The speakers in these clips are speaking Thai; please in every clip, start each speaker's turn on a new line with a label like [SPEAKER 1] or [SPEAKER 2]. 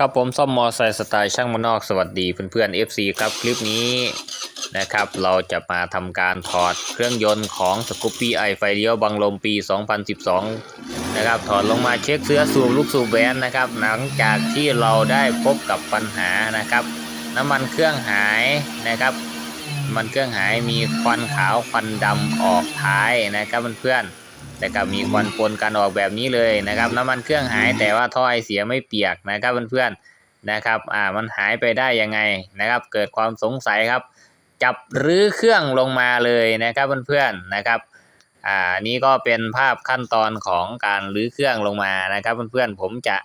[SPEAKER 1] ครับผมซ่อมมอไซค์สไตล์ช่างมานอกสวัสดีเพื่อนๆ FC ครับคลิปนี้นะครับ เราจะมาทำการถอดเครื่องยนต์ของสกูปปี้ไอไฟเลี้ยวบังลมปี 2012 นะครับ ถอดลงมาเช็คเสื้อสูบลูกสูบแวนนะครับ หลังจากที่เราได้พบกับปัญหานะครับ น้ำมันเครื่องหายนะครับน้ำมันเครื่องหายมีควันขาวควันดำออกท้ายนะครับเพื่อนๆ แต่ก็มีควันปนกันออกแบบนี้เลยนะครับ น้ำมันเครื่องหายแต่ว่าท่อไอเสียไม่เปียกนะครับเพื่อนๆนะครับอ่ามันหายไปได้ยังไงนะครับ เกิดความสงสัยครับ จับรื้อเครื่องลงมาเลยนะครับเพื่อนๆนะครับอ่านี่ก็เป็นภาพขั้นตอนของการรื้อเครื่องลงมานะครับเพื่อนๆผมจะ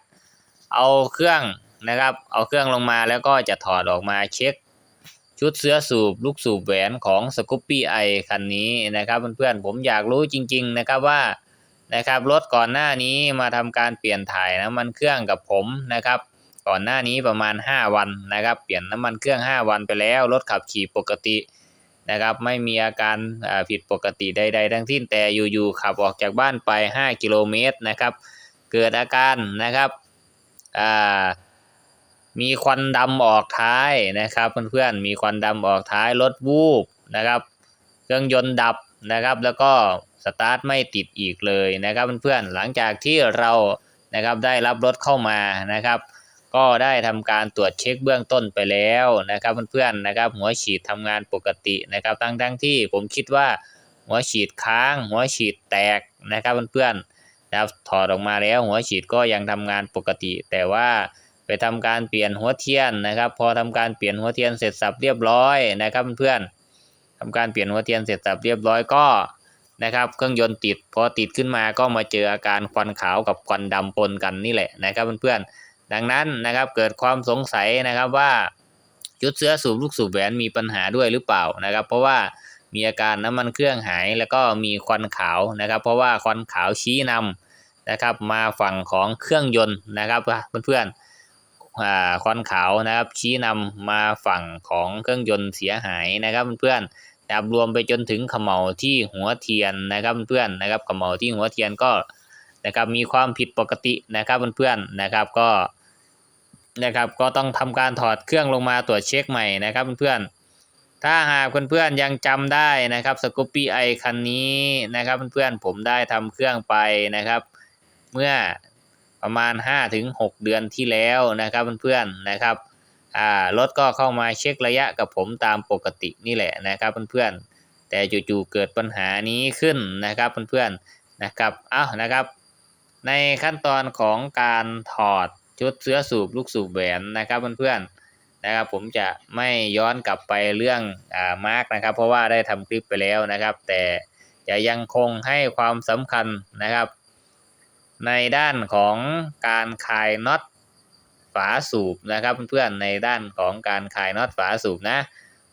[SPEAKER 1] เอาเครื่องนะครับ เอาเครื่องลงมาแล้วก็จะถอดออกมาเช็ค ชุดเสื้อสูบลูกสูบแหวนของสกูปปี้ไอคันนี้นะครับเพื่อนๆผมอยากรู้จริง ๆ นะครับว่านะครับรถก่อนหน้านี้มาทำการเปลี่ยนถ่ายน้ำมันเครื่องกับผมนะครับ ก่อนหน้านี้ประมาณ 5 วันนะครับ เปลี่ยนน้ำมันเครื่อง 5 วันไปแล้วรถขับขี่ปกตินะครับ ไม่มีอาการผิดปกติใด ๆ ทั้งสิ้นแต่อยู่ๆขับออกจากบ้านไป 5 กิโลเมตรนะครับ เกิดอาการนะครับอ่า มีควันดำออกท้ายนะครับ เพื่อนๆมีควันดำออกท้ายรถวูบนะครับ เครื่องยนต์ดับนะครับ แล้วก็สตาร์ทไม่ติดอีกเลยนะครับเพื่อนๆหลังจากที่เรานะครับได้รับรถเข้ามานะครับ ก็ได้ทำการตรวจเช็คเบื้องต้นไปแล้วนะครับเพื่อนๆนะครับ หัวฉีดทำงานปกตินะครับทั้งทั้งๆที่ผมคิดว่าหัวฉีดค้าง หัวฉีดแตกนะครับเพื่อนๆนะครับถอดออกมาแล้วหัวฉีดก็ยังทำงานปกติ แต่ว่า ไปทำการเปลี่ยนหัวเทียนนะครับ พอทำการเปลี่ยนหัวเทียนเสร็จสับเรียบร้อยนะครับเพื่อนๆทำการเปลี่ยนหัวเทียนเสร็จสับเรียบร้อยก็นะครับ เครื่องยนต์ติดพอติดขึ้นมาก็มาเจออาการควันขาวกับควันดำปนกันนี่แหละนะครับเพื่อนๆดังนั้นนะครับเกิดความสงสัยนะครับว่าชุดเสื้อสูบลูกสูบแหวนมีปัญหาด้วยหรือเปล่านะครับ เพราะว่ามีอาการน้ำมันเครื่องหายแล้วก็มีควันขาวนะครับ เพราะว่าควันขาวชี้นำนะครับ มาฝั่งของเครื่องยนต์นะครับเพื่อนๆ ควันขาวนะครับ ชี้นำมาฝั่งของเครื่องยนต์เสียหายนะครับเพื่อนๆนะครับรวมไปจนถึงขม่าที่หัวเทียนนะครับเพื่อนๆนะครับขม่าที่หัวเทียนก็นะครับมีความผิดปกตินะครับเพื่อนๆนะครับก็นะครับก็ต้องทำการถอดเครื่องลงมาตรวจเช็คใหม่นะครับเพื่อนๆถ้าหากเพื่อนๆยังจำได้นะครับสกูปปี้ไอคันนี้นะครับเพื่อนๆผมได้ทำเครื่องไปนะครับ เมื่อ ประมาณ 5-6 เดือนที่แล้วนะครับเพื่อนๆนะครับอ่ารถก็เข้ามาเช็คระยะกับผมตามปกตินี่แหละนะครับเพื่อนๆแต่จู่ๆเกิดปัญหานี้ขึ้นนะครับเพื่อนๆนะครับอ้าวนะครับ ในขั้นตอนของการถอดชุดเสื้อสูบลูกสูบแหวนนะครับเพื่อนๆนะครับผมจะไม่ย้อนกลับไปเรื่องอ่ามาร์กนะครับ เพราะว่าได้ทำคลิปไปแล้วนะครับ แต่จะยังคงให้ความสำคัญนะครับ ในด้านของการคลายน็อตฝาสูบนะครับเพื่อนๆในด้านของการคลายน็อตฝาสูบนะ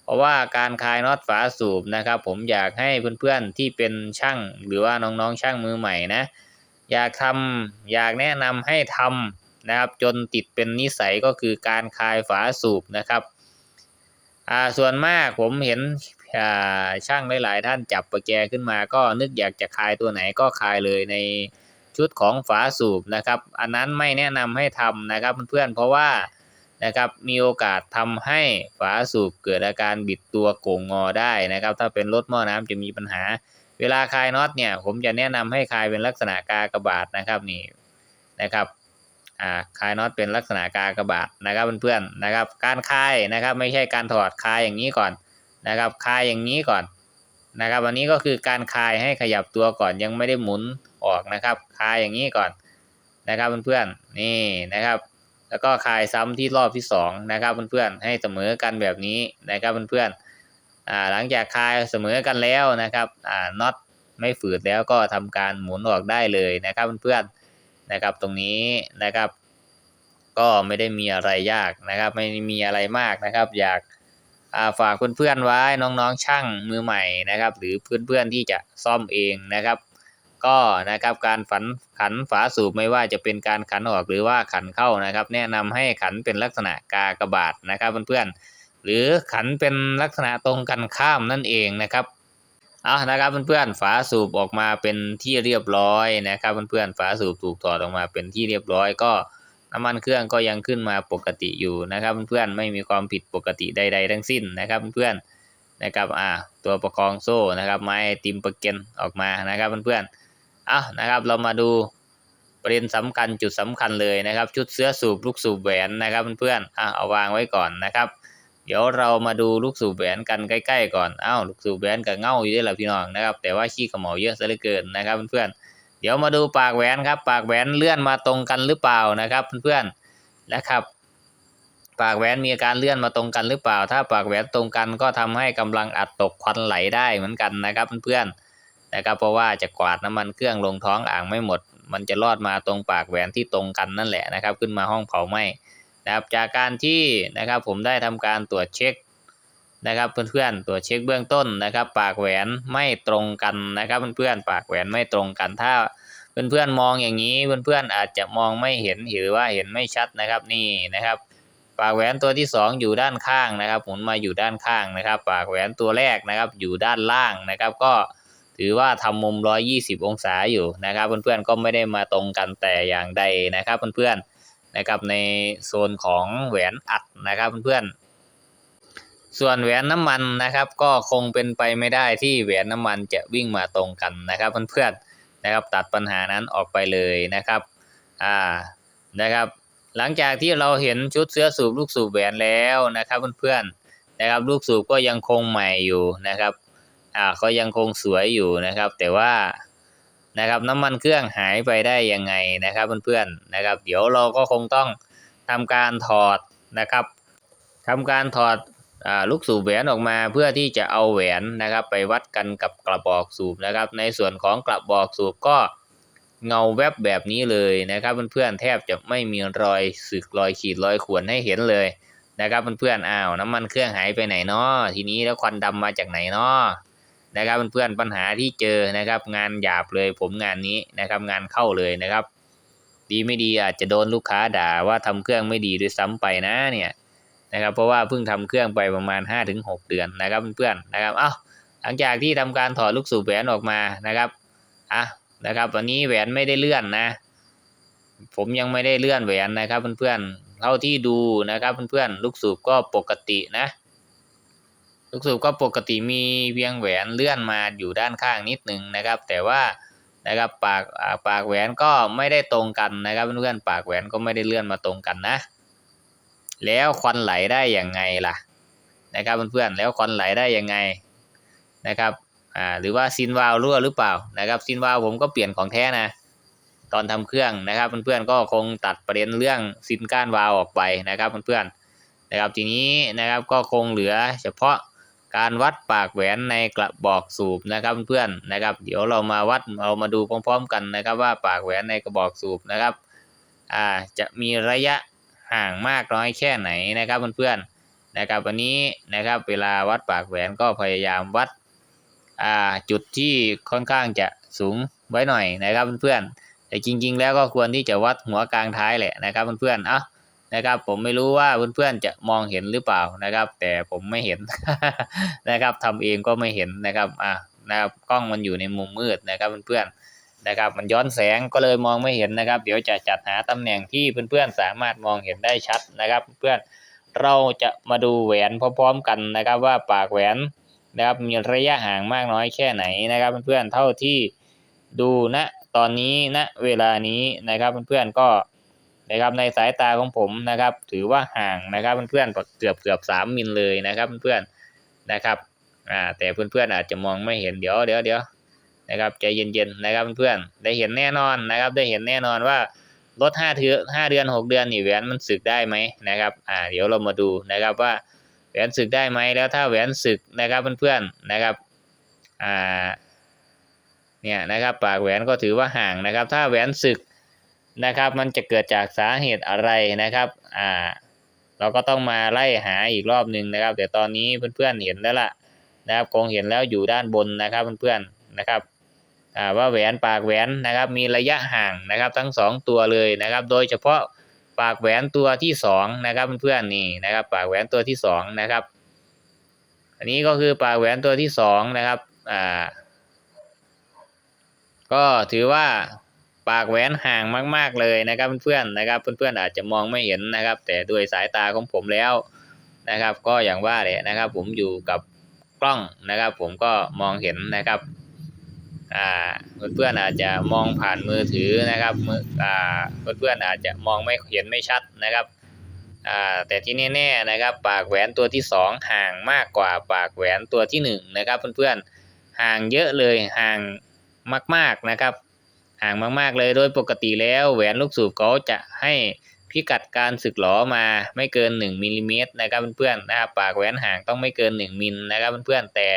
[SPEAKER 1] เพราะว่าการคลายน็อตฝาสูบนะครับ ผมอยากให้เพื่อนๆที่เป็นช่างหรือว่าน้องๆช่างมือใหม่นะ อยากทำอยากแนะนำให้ทำนะครับจนติดเป็นนิสัยก็คือการคลายฝาสูบนะครับอ่าส่วนมากผมเห็นอ่าช่างหลายๆท่านจับประแจขึ้นมาก็นึกอยากจะคลายตัวไหนก็คลายเลยใน ชุดของฝาสูบนะครับ อันนั้นไม่แนะนำให้ทำนะครับเพื่อนๆเพราะว่านะครับมีโอกาสทำให้ฝาสูบเกิดอาการบิดตัวโก่งงอได้นะครับ ถ้าเป็นรถหม้อน้ำจะมีปัญหา เวลาคลายน็อตเนี่ย ผมจะแนะนำให้คลายเป็นลักษณะกากระบาทนะครับนี่นะครับอ่าคลายน็อตเป็นลักษณะกากระบาทนะครับเพื่อนๆนะครับ การคลายนะครับ ไม่ใช่การถอดคลายอย่างนี้ก่อนนะครับคลายอย่างนี้ก่อนนะครับ อันนี้ก็คือการคลายให้ขยับตัวก่อนยังไม่ได้หมุน ออกนะครับ คายอย่างนี้ก่อนนะครับเพื่อนๆนี่นะครับ แล้วก็คายซ้ำที่รอบที่สองนะครับเพื่อนๆให้เสมอกันแบบนี้นะครับเพื่อนๆอ่าหลังจากคายเสมอกันแล้วนะครับอ่าน็อตไม่ฝืดแล้วก็ทำการหมุนออกได้เลยนะครับเพื่อนๆนะครับตรงนี้นะครับ ก็ไม่ได้มีอะไรยากนะครับ ไม่มีอะไรมากนะครับ อยากาฝากเพื่อนๆไว้น้องๆช่างมือใหม่นะครับ หรือเพื่อนๆที่จะซ่อมเองนะครับ ก็นะครับการฝันขันฝาสูบไม่ว่าจะเป็นการขันออกหรือว่าขันเข้านะครับ แนะนำให้ขันเป็นลักษณะกากบาทนะครับเพื่อนๆหรือขันเป็นลักษณะตรงกันข้ามนั่นเองนะครับเอานะครับเพื่อนๆฝาสูบออกมาเป็นที่เรียบร้อยนะครับเพื่อนๆฝาสูบถูกถอดออกมาเป็นที่เรียบร้อยก็น้ำมันเครื่องก็ยังขึ้นมาปกติอยู่นะครับเพื่อนๆไม่มีความผิดปกติใด ๆ ทั้งสิ้นนะครับเพื่อนๆนะครับอ่าตัวประคองโซ่นะครับไม้ติมประเก็นออกมานะครับเพื่อนๆ อานะครับ เรามาดูประเด็นสำคัญจุดสำคัญเลยนะครับ ชุดเสื้อสูบลูกสูบแหวนนะครับเพื่อนๆอะเอาวางไว้ก่อนนะครับ เดี๋ยวเรามาดูลูกสูบแหวนกันใกล้ๆก่อนอ้าวลูกสูบแหวนกับเง่าอยู่ด้วยแหละพี่น้องนะครับ แต่ว่าขี้ขมเหลาเยอะซะเหลือเกินนะครับเพื่อนๆเดี๋ยวมาดูปากแหวนครับ ปากแหวนเลื่อนมาตรงกันหรือเปล่านะครับเพื่อนๆนะครับปากแหวนมีอาการเลื่อนมาตรงกันหรือเปล่า ถ้าปากแหวนตรงกันก็ทำให้กำลังอัดตกควันไหลได้เหมือนกันนะครับเพื่อนๆ นะครับเพราะว่าจะกวาดน้ำมันเครื่องลงท้องอ่างไม่หมด มันจะรอดมาตรงปากแหวนที่ตรงกันนั่นแหละนะครับ ขึ้นมาห้องเผาไหม้นะครับจากการที่นะครับผมได้ทำการตรวจเช็คนะครับเพื่อนๆตรวจเช็คเบื้องต้นนะครับ ปากแหวนไม่ตรงกันนะครับเพื่อนๆปากแหวนไม่ตรงกันถ้าเพื่อนๆมองอย่างนี้เพื่อนๆอาจจะมองไม่เห็นหรือว่าเห็นไม่ชัดนะครับนี่นะครับ ปากแหวนตัวที่สองอยู่ด้านข้างนะครับหมุนมาอยู่ด้านข้างนะครับ ปากแหวนตัวแรกนะครับ อยู่ด้านล่างนะครับ ก็ ถือว่าทำมุม 120 องศาอยู่นะครับ เพื่อนๆก็ไม่ได้มาตรงกันแต่อย่างใดนะครับ เพื่อนๆนะครับในโซนของแหวนอัดนะครับเพื่อนๆส่วนแหวนน้ำมันนะครับ ก็คงเป็นไปไม่ได้ที่แหวนน้ำมันจะวิ่งมาตรงกันนะครับเพื่อนๆนะครับตัดปัญหานั้นออกไปเลยนะครับอ่านะครับ หลังจากที่เราเห็นชุดเสื้อสูบลูกสูบแหวนแล้วนะครับเพื่อนๆนะครับลูกสูบก็ยังคงใหม่อยู่นะครับ อ่าก็ยังคงสวยอยู่นะครับ แต่ว่านะครับน้ำมันเครื่องหายไปได้ยังไงนะครับเพื่อนๆนะครับ เดี๋ยวเราก็คงต้องทำการถอดนะครับทำการถอดอ่าลูกสูบแหวนออกมาเพื่อที่จะเอาแหวนนะครับ ไปวัดกันกับกระบอกสูบนะครับ ในส่วนของกระบอกสูบก็เงาแวบแบบนี้เลยนะครับเพื่อนๆแทบจะไม่มีรอยสึกรอยขีดรอยข่วนให้เห็นเลยนะครับเพื่อนๆอ้าวน้ำมันเครื่องหายไปไหนเนาะทีนี้แล้วควันดำมาจากไหนเนาะ นะครับเพื่อนๆปัญหาที่เจอนะครับงานหยาบเลยผมงานนี้นะครับงานเข้าเลยนะครับ ดีไม่ดีอาจจะโดนลูกค้าด่าว่าทำเครื่องไม่ดีด้วยซ้ำไปนะเนี่ยนะครับเพราะว่าเพิ่งทำเครื่องไปประมาณ 5-6 เดือนนะครับเพื่อนๆนะครับเอ้าหลังจากที่ทำการถอดลูกสูบแหวนออกมานะครับอะนะครับวันนี้แหวนไม่ได้เลื่อนนะ ผมยังไม่ได้เลื่อนแหวนนะครับเพื่อนๆเท่าที่ดูนะครับเพื่อนๆลูกสูบก็ปกตินะ ลูกสูบก็ปกติมีเพียงแหวนเลื่อนมาอยู่ด้านข้างนิดหนึ่งนะครับ แต่ว่านะครับปากปากแหวนก็ไม่ได้ตรงกันนะครับเพื่อนๆปากแหวนก็ไม่ได้เลื่อนมาตรงกันนะ แล้วควันไหลได้อยังไงล่ะนะครับเพื่อนๆแล้วควันไหลได้ยังไงนะครับอ่าหรือว่าซินวาลรั่วหรือเปล่านะครับซินวาลผมก็เปลี่ยนของแท้นะ ตอนทำเครื่องนะครับเพื่อนๆก็คงตัดประเด็นเรื่องซินก้านวาลออกไปนะครับเพื่อนๆนะครับทีนี้นะครับก็คงเหลือเฉพาะ การวัดปากแหวนในกระบอกสูบนะครับเพื่อนนะครับ เดี๋ยวเรามาวัดเรามาดูพร้อม ๆ กันนะครับ ว่าปากแหวนในกระบอกสูบนะครับอ่าจะมีระยะห่างมากน้อยแค่ไหนนะครับเพื่อนๆนะครับวันนี้นะครับเวลาวัดปากแหวนก็พยายามวัดอ่าจุดที่ค่อนข้างจะสูงไว้หน่อยนะครับเพื่อนๆแต่จริง ๆ แล้วก็ควรที่จะวัดหัวกลางท้ายแหละนะครับเพื่อนๆอะ นะครับ ผมไม่รู้ว่าเพื่อนๆจะมองเห็นหรือเปล่านะครับ แต่ผมไม่เห็นนะครับทำเองก็ไม่เห็นนะครับอะนะครับกล้องมันอยู่ในมุมมืดนะครับเพื่อนๆนะครับมันย้อนแสงก็เลยมองไม่เห็นนะครับ เดี๋ยวจะจัดหาตำแหน่งที่เพื่อนๆสามารถมองเห็นได้ชัดนะครับ เพื่อนเราจะมาดูแหวนพร้อมๆกันนะครับว่าปากแหวนนะครับมีระยะห่างมากน้อยแค่ไหนนะครับ เพื่อนๆเท่าที่ดูณตอนนี้ณเวลานี้นะครับ เพื่อนๆก็ นะครับในสายตาของผมนะครับ ถือว่าห่างนะครับเพื่อนๆเกือบเกือบสามมิลเลยนะครับเพื่อนๆนะครับอ่าแต่เพื่อนๆอาจจะมองไม่เห็นเดี๋ยวเดี๋ยวเดี๋ยวนะครับใจเย็นๆนะครับเพื่อนๆได้เห็นแน่นอนนะครับ ได้เห็นแน่นอนว่ารถห้าเดือห้าเดือนหกเดือนนี่แหวนมันสึกได้ไหมนะครับอ่าเดี๋ยวเรามาดูนะครับว่าแหวนสึกได้ไหมแล้วถ้าแหวนสึกนะครับเพื่อนๆนะครับอ่าเนี่ยนะครับปากแหวนก็ถือว่าห่างนะครับ ถ้าแหวนสึก นะครับ มันจะเกิดจากสาเหตุอะไรนะครับอ่าเราก็ต้องมาไล่หาอีกรอบหนึ่งนะครับ แต่ตอนนี้เพื่อนๆเห็นแล้วล่ะนะครับคงเห็นแล้วอยู่ด้านบนนะครับเพื่อนๆนะครับอ่าว่าแหวนปากแหวนนะครับมีระยะห่างนะครับทั้งสองตัวเลยนะครับ โดยเฉพาะปากแหวนตัวที่สองนะครับเพื่อนๆนี่นะครับ ปากแหวนตัวที่สองนะครับ อันนี้ก็คือปากแหวนตัวที่สองนะครับอ่าก็ถือว่า ปากแหวนห่างมาก ๆเลยนะครับเพื่อนๆนะครับเพื่อนๆอาจจะมองไม่เห็นนะครับ แต่ด้วยสายตาของผมแล้วนะครับ ก็อย่างว่าเลยนะครับ ผมอยู่กับกล้องนะครับ ผมก็มองเห็นนะครับอ่าเพื่อนๆอาจจะมองผ่านมือถือนะครับมืออ่าเพื่อนๆอาจจะมองไม่เห็นไม่ชัดนะครับอ่าแต่ที่แน่ๆนะครับ ปากแหวนตัวที่สองห่างมากกว่าปากแหวนตัวที่หนึ่งนะครับเพื่อนๆห่างเยอะเลยห่างมากๆนะครับ ห่างมากๆเลยโดยปกติแล้วแหวนลูกสูบเขาจะให้พิกัดการสึกหลอมาไม่เกิน 1มิลลิเมตรนะครับเพื่อนๆนะครับปากแหวนห่างต้องไม่เกิน 1มิลนะครับเพื่อนๆแต่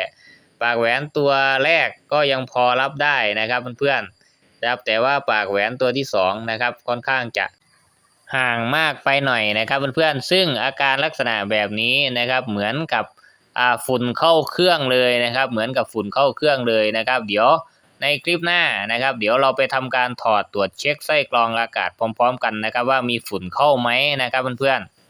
[SPEAKER 1] ปากแหวนตัวแรกก็ยังพอรับได้นะครับเพื่อนๆนะครับแต่ว่าปากแหวนตัวที่สองนะครับค่อนข้างจะห่างมากไปหน่อยนะครับเพื่อนๆซึ่งอาการลักษณะแบบนี้นะครับเหมือนกับฝุ่นเข้าเครื่องเลยนะครับ เหมือนกับฝุ่นเข้าเครื่องเลยนะครับ เดี๋ยว ในคลิปหน้านะครับ เดี๋ยวเราไปทำการถอดตรวจเช็คไส้กรองอากาศพร้อม ๆ กันนะครับ ว่ามีฝุ่นเข้าไหมนะครับเพื่อนๆ